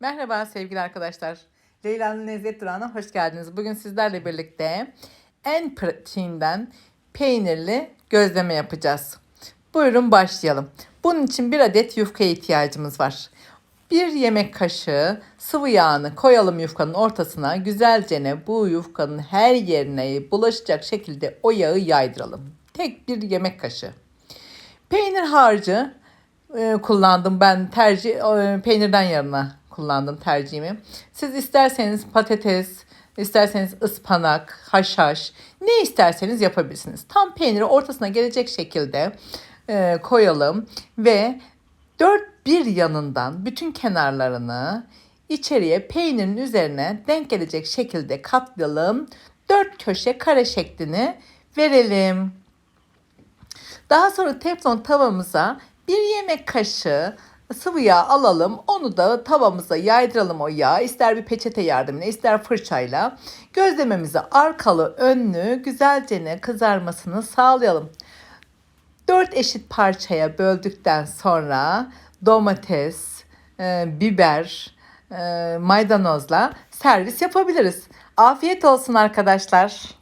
Merhaba sevgili arkadaşlar. Leyla'nın Lezzet Durağı'na hoş geldiniz. Bugün sizlerle birlikte en pratiğinden peynirli gözleme yapacağız. Buyurun başlayalım. Bunun için bir adet yufkaya ihtiyacımız var. Bir yemek kaşığı sıvı yağını koyalım yufkanın ortasına. Güzelce bu yufkanın her yerine bulaşacak şekilde o yağı yaydıralım. Tek bir yemek kaşığı. Peynir harcı e, kullandım ben tercih e, peynirden yanına kullandım tercihimi. Siz isterseniz patates, isterseniz ıspanak, haşhaş ne isterseniz yapabilirsiniz. Tam peyniri ortasına gelecek şekilde e, koyalım ve dört bir yanından bütün kenarlarını içeriye peynirin üzerine denk gelecek şekilde katlayalım. Dört köşe kare şeklini verelim. Daha sonra teflon tavamıza bir yemek kaşığı sıvı yağ alalım. Onu da tavamıza yaydıralım o yağı. İster bir peçete yardımıyla ister fırçayla. Gözlememizi arkalı önlü güzelce kızarmasını sağlayalım. 4 eşit parçaya böldükten sonra domates, e, biber, e, maydanozla servis yapabiliriz. Afiyet olsun arkadaşlar.